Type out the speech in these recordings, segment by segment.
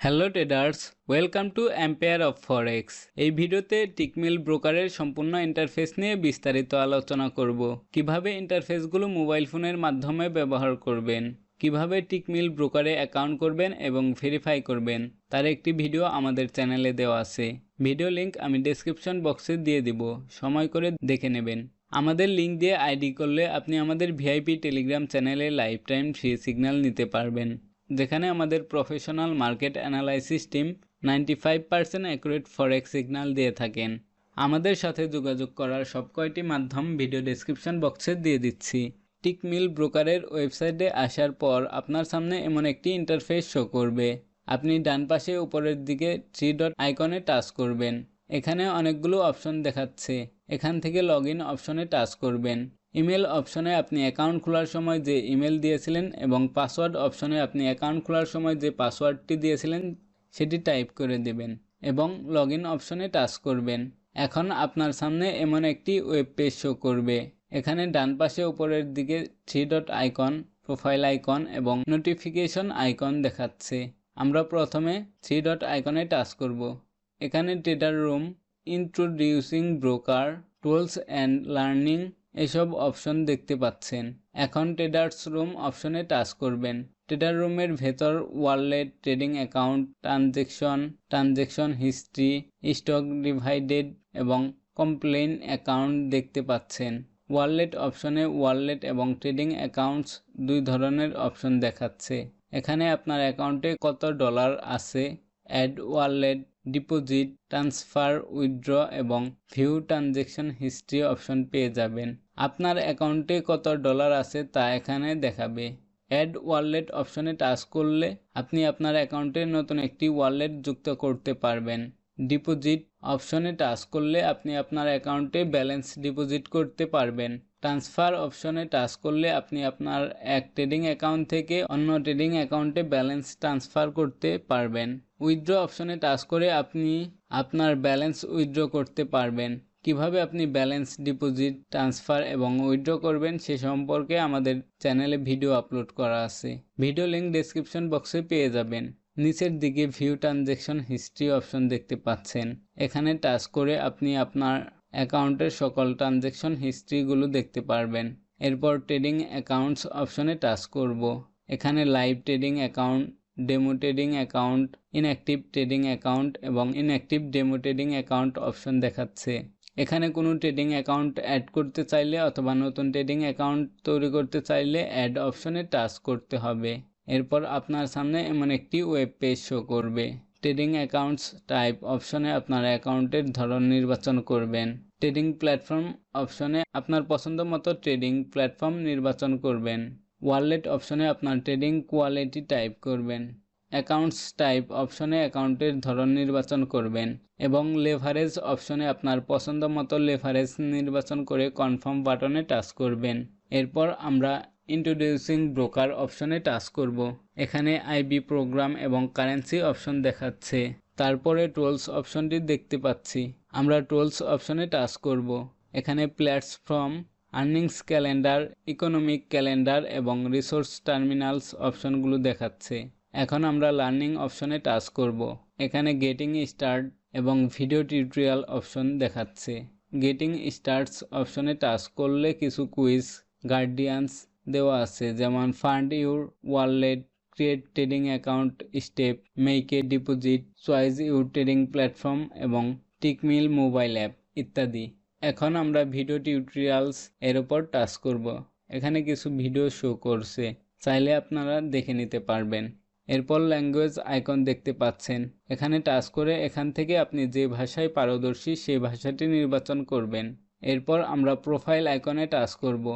Hello traders welcome to empire of forex এই ভিডিওতে টিকমিল ব্রোকারের সম্পূর্ণ ইন্টারফেস নিয়ে বিস্তারিত আলোচনা করব। কীভাবে ইন্টারফেসগুলো মোবাইল ফোনের মাধ্যমে ব্যবহার করবেন, কীভাবে টিকমিল ব্রোকারে অ্যাকাউন্ট করবেন এবং ভেরিফাই করবেন, তার একটি ভিডিও আমাদের চ্যানেলে দেওয়া আছে। ভিডিও লিংক আমি ডেসক্রিপশন বক্সে দিয়ে দিব। সময় করে দেখে নেবেন। আমাদের লিঙ্ক দিয়ে আইডি করলে আপনি আমাদের ভিআইপি টেলিগ্রাম চ্যানেলে লাইফ টাইম ফ্রি সিগন্যাল নিতে পারবেন। যেখানে আমাদের professional market analysis team ninety five percent accurate forex signal দিয়ে থাকেন। আমাদের সাথে যোগাযোগ করার সব কয়টি মাধ্যম ভিডিও ডেসক্রিপশন বক্সে দিয়ে দিচ্ছি। টিকমিল ব্রোকারের ওয়েবসাইটে আসার পর আপনার সামনে এমন একটি ইন্টারফেস শো করবে। আপনি ডান পাশে উপরের দিকে থ্রি ডট আইকনে টাচ করবেন। এখানে অনেকগুলো অপশন দেখাচ্ছে। এখান থেকে লগ ইন অপশনে টাচ করবেন। ইমেল অপশনে আপনি অ্যাকাউন্ট খোলার সময় যে ইমেল দিয়েছিলেন এবং পাসওয়ার্ড অপশনে আপনি অ্যাকাউন্ট খোলার সময় যে পাসওয়ার্ডটি দিয়েছিলেন, সেটি টাইপ করে দেবেন এবং লগ ইন অপশনে টাচ করবেন। এখন আপনার সামনে এমন একটি ওয়েব পেজ শো করবে। এখানে ডান পাশে উপরের দিকে three dot icon, profile icon এবং নোটিফিকেশন আইকন দেখাচ্ছে। আমরা প্রথমে থ্রি ডট আইকনে টাচ করব। এখানে trader room, introducing broker, tools and learning এসব অপশন দেখতে পাচ্ছেন। এখন ট্রেডার্স রুম অপশনে টাচ করবেন। ট্রেডার রুমের ভেতর wallet, trading account, transaction transaction history, stock divided এবং কমপ্লেন অ্যাকাউন্ট দেখতে পাচ্ছেন। ওয়ালেট অপশনে ওয়ালেট এবং ট্রেডিং অ্যাকাউন্টস দুই ধরনের অপশন দেখাচ্ছে। এখানে আপনার অ্যাকাউন্টে কত ডলার আছে? Add wallet deposit, transfer withdraw এবং ভিউ ট্রানজেকশন হিস্ট্রি অপশন পেয়ে যাবেন। আপনার অ্যাকাউন্টে কত ডলার আছে তা এখানে দেখাবে। অ্যাড ওয়ালেট অপশনে টাচ করলে আপনি আপনার অ্যাকাউন্টে নতুন একটি ওয়ালেট যুক্ত করতে পারবেন। ডিপোজিট অপশনে টাচ করলে আপনি আপনার অ্যাকাউন্টে ব্যালেন্স ডিপোজিট করতে পারবেন। ট্রান্সফার অপশনে টাচ করলে আপনি আপনার এক ট্রেডিং অ্যাকাউন্ট থেকে অন্য ট্রেডিং অ্যাকাউন্টে ব্যালেন্স ট্রান্সফার করতে পারবেন। উইথড্র অপশনে টাচ করে আপনি আপনার ব্যালেন্স উইথড্র করতে পারবেন। কীভাবে আপনি ব্যালেন্স ডিপোজিট, ট্রান্সফার এবং উইথড্র করবেন সে সম্পর্কে আমাদের চ্যানেলে ভিডিও আপলোড করা আছে। ভিডিও লিঙ্ক ডেসক্রিপশন বক্সে পেয়ে যাবেন। নিচের দিকে ভিউ ট্রানজেকশন হিস্ট্রি অপশন দেখতে পাচ্ছেন। এখানে টাচ করে আপনি আপনার অ্যাকাউন্টের সকল ট্রানজেকশন হিস্ট্রিগুলো দেখতে পারবেন। এরপর ট্রেডিং অ্যাকাউন্টস অপশনে টাচ করব। এখানে live trading account demo trading account inactive trading account এবং inactive demo trading account option দেখাচ্ছে। এখানে কোনো ট্রেডিং অ্যাকাউন্ট অ্যাড করতে চাইলে অথবা নতুন ট্রেডিং অ্যাকাউন্ট তৈরি করতে চাইলে অ্যাড অপশনে টাচ করতে হবে। এরপর আপনার সামনে এমন একটি ওয়েব পেজ শো করবে। ট্রেডিং অ্যাকাউন্টস টাইপ অপশনে আপনার অ্যাকাউন্টের ধরন নির্বাচন করবেন। ট্রেডিং প্ল্যাটফর্ম অপশনে আপনার পছন্দ মতো ট্রেডিং প্ল্যাটফর্ম নির্বাচন করবেন। ওয়ালেট অপশনে আপনার ট্রেডিং কোয়ালিটি টাইপ করবেন অ্যাকাউন্টস টাইপ অপশনে অ্যাকাউন্টের ধরন নির্বাচন করবেন এবং লেভারেজ অপশনে আপনার পছন্দ মতো লেভারেজ নির্বাচন করে কনফার্ম বাটনে টাচ করবেন। এরপর আমরা ইন্ট্রোডিউসিং ব্রোকার অপশনে টাচ করব। এখানে আইবি প্রোগ্রাম এবং কারেন্সি অপশন দেখাচ্ছে। তারপরে টোলস অপশনটি দেখতে পাচ্ছি। আমরা টোলস অপশনে টাচ করব। এখানে platform earnings calendar economic calendar এবং রিসোর্স টার্মিনালস অপশনগুলো দেখাচ্ছে। এখন আমরা লার্নিং অপশনে টাচ করব। এখানে গেটিং স্টার্ট এবং ভিডিও টিউটোরিয়াল অপশন দেখাচ্ছে। গেটিং স্টার্টস অপশনে টাচ করলে কিছু কুইজ গার্ডিয়ানস দেওয়া আছে, যেমন fund your wallet create trading account step a deposit choice your trading platform এবং টিকমিল মোবাইল অ্যাপ ইত্যাদি। এখন আমরা ভিডিও টিউটোরিয়ালস এর উপর টাচ করব। এখানে কিছু ভিডিও শো করছে। চাইলে আপনারা দেখে নিতে পারবেন। এরপর ল্যাঙ্গুয়েজ আইকন দেখতে পাচ্ছেন। এখানে টাচ করে এখান থেকে আপনি যে ভাষায় পারদর্শী সেই ভাষাটি নির্বাচন করবেন। এরপর আমরা প্রোফাইল আইকনে টাচ করব।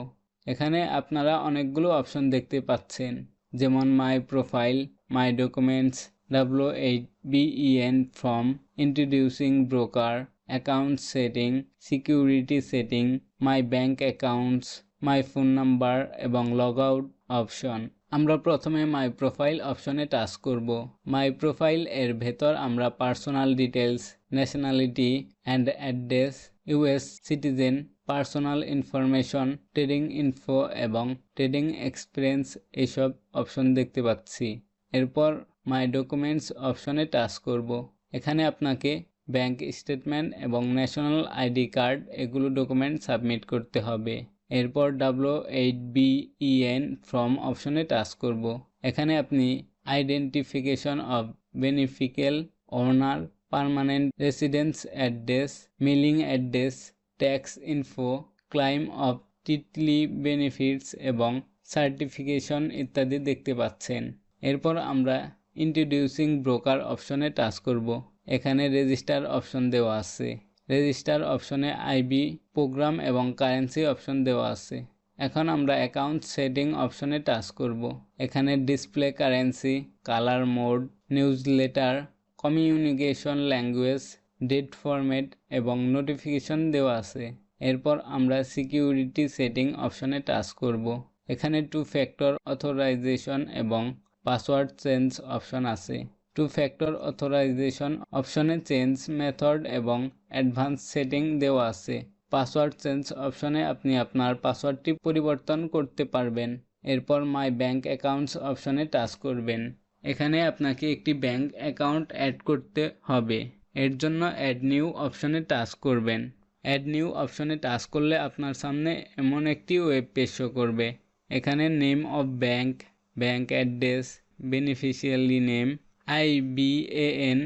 এখানে আপনারা অনেকগুলো অপশন দেখতে পাচ্ছেন। যেমন my profile my documents W eight BEN form introducing broker account setting security setting my bank accounts my phone number এবং লগ আউট অপশন আমরা প্রথমে মাই প্রোফাইল অপশনে টাচ করব। মাই প্রোফাইল এর ভেতর আমরা personal details nationality and address US citizen personal information trading info এবং trading experience এইসব অপশন দেখতে পাচ্ছি। এরপর মাই ডকুমেন্টস অপশনে টাচ করব। এখানে আপনাকে ব্যাংক স্টেটমেন্ট এবং ন্যাশনাল আইডি কার্ড, এগুলো ডকুমেন্ট সাবমিট করতে হবে। এরপর W eight B EN form অপশনে টাচ করব। এখানে আপনি identification of beneficial owner, permanent residence address, mailing address, tax info, claim of treaty benefits এবং সার্টিফিকেশন ইত্যাদি দেখতে পাচ্ছেন। এরপর আমরা ইন্ট্রোডিউসিং ব্রোকার অপশনে টাচ করব। এখানে রেজিস্টার অপশন দেওয়া আছে। রেজিস্টার অপশনে আইবি প্রোগ্রাম এবং কারেন্সি অপশন দেওয়া আছে। এখন আমরা অ্যাকাউন্ট সেটিং অপশনে টাচ করব। এখানে display currency colour mode newsletter communication language date format এবং নোটিফিকেশন দেওয়া আছে। এরপর আমরা সিকিউরিটি সেটিং অপশনে টাচ করব। এখানে টু ফ্যাক্টর অথরাইজেশন এবং পাসওয়ার্ড চেঞ্জ অপশন আছে। টু ফ্যাক্টর অথরাইজেশন অপশনে চেঞ্জ মেথড এবং অ্যাডভান্স সেটিং দেওয়া আছে। পাসওয়ার্ড চেঞ্জ অপশনে আপনি আপনার পাসওয়ার্ডটি পরিবর্তন করতে পারবেন। এরপর মাই ব্যাংক অ্যাকাউন্টস অপশনে টাচ করবেন। এখানে আপনাকে একটি ব্যাংক অ্যাকাউন্ট অ্যাড করতে হবে। এর জন্য অ্যাড নিউ অপশনে টাচ করবেন। অ্যাড নিউ অপশনে টাচ করলে আপনার সামনে এমন একটি ওয়েব পেজ করবে। এখানে name of bank bank address beneficiary name IBAN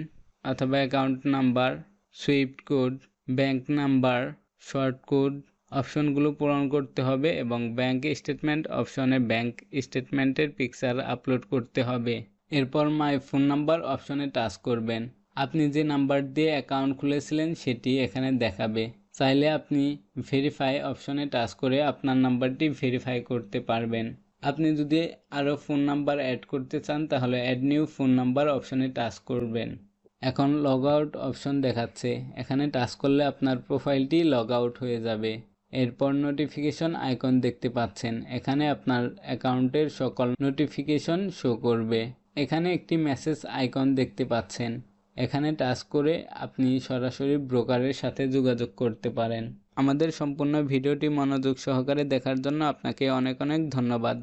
অথবা account number swift code bank number short code অপশনগুলো পূরণ করতে হবে এবং ব্যাংক স্টেটমেন্ট অপশনে ব্যাংক স্টেটমেন্টের পিকচার আপলোড করতে হবে। এরপর মাই ফোন নাম্বার অপশনে টাচ করবেন। আপনি যে নাম্বার দিয়ে অ্যাকাউন্ট খুলেছিলেন সেটি এখানে দেখাবে। চাইলে আপনি ভেরিফাই অপশনে টাচ করে আপনার নাম্বারটি ভেরিফাই করতে পারবেন। আপনি যদি আরও ফোন নাম্বার অ্যাড করতে চান, তাহলে অ্যাড নিউ ফোন নাম্বার অপশনে টাচ করবেন। এখন লগ আউট অপশন দেখাচ্ছে। এখানে টাচ করলে আপনার প্রোফাইলটি লগ আউট হয়ে যাবে। এরপর নোটিফিকেশন আইকন দেখতে পাচ্ছেন। এখানে আপনার অ্যাকাউন্টের সকল নোটিফিকেশন শো করবে। এখানে একটি মেসেজ আইকন দেখতে পাচ্ছেন। এখানে টাচ করে আপনি সরাসরি ব্রোকারের সাথে যোগাযোগ করতে পারেন। আমাদের সম্পূর্ণ ভিডিওটি মনোযোগ সহকারে দেখার জন্য আপনাকে অনেক অনেক ধন্যবাদ।